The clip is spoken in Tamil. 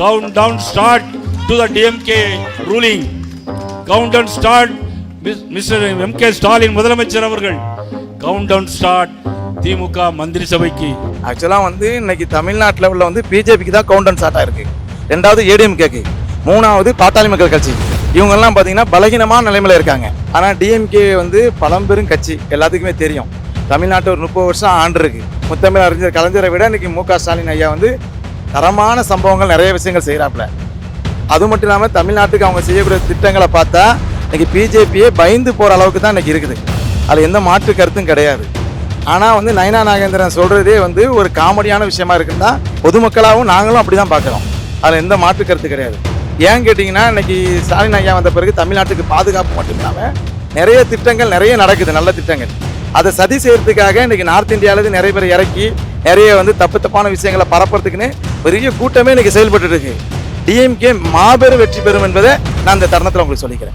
Countdown start to the DMK ruling countdown start mister M K Stalin முதலமைச்சர் அவர்கள். கவுண்ட் டவுன் ஸ்டார்ட் திமுக மந்திரி சபைக்கு. ஆக்சுவலாக வந்து இன்னைக்கு தமிழ்நாட்டு லெவலில் வந்து பிஜேபிக்கு தான் கவுண்டன் ஸ்டார்ட் ஆயிருக்கு. ரெண்டாவது ஏடிஎம்கேக்கு மூணாவது பாட்டாளி மக்கள் கட்சி. இவங்கெல்லாம் பார்த்தீங்கன்னா பலகீனமான நிலைமையில் இருக்காங்க. ஆனால் டிஎம்கே வந்து பழம்பெரும் கட்சி. எல்லாத்துக்குமே தெரியும். தமிழ்நாட்டு ஒரு முப்பது வருஷம் ஆண்டு இருக்கு. முத்தமிழ் அறிஞர் கலைஞரை விட இன்னைக்கு மு க ஸ்டாலின் ஐயா வந்து தரமான சம்பவங்கள் நிறைய விஷயங்கள் செய்கிறாப்புல அது மட்டும் இல்லாமல் தமிழ்நாட்டுக்கு அவங்க செய்யக்கூடிய திட்டங்களை பார்த்தா இன்னைக்கு பிஜேபியே பயந்து போகிற அளவுக்கு தான் இன்றைக்கி இருக்குது. அதில் எந்த மாற்று கருத்தும் கிடையாது. ஆனால் வந்து நயனா நாகேந்திரன் சொல்கிறதே வந்து ஒரு காமெடியான விஷயமா இருக்குன்னா பொதுமக்களாகவும் நாங்களும் அப்படி தான் பார்க்குறோம். அதில் எந்த மாற்று கருத்து கிடையாது. ஏன் கேட்டிங்கன்னா இன்னைக்கு ஸ்டாலின் ஐயா வந்த பிறகு தமிழ்நாட்டுக்கு பாதுகாப்பு மட்டும் இல்லாமல் நிறைய திட்டங்கள் நிறைய நடக்குது நல்ல திட்டங்கள். அதை சதி செய்யறதுக்காக இன்றைக்கி நார்த் இந்தியாவிலேருந்து நிறைய பேர் இறக்கி நிறைய வந்து தப்பு தப்பான விஷயங்களை பரப்புறதுக்குன்னு பெரிய கூட்டமே இன்றைக்கி செயல்பட்டு இருக்கு. டிஎம்கே மாபெரும் வெற்றி பெறும் என்பதை நான் இந்த தருணத்தில் உங்களுக்கு சொல்லிக்கிறேன்.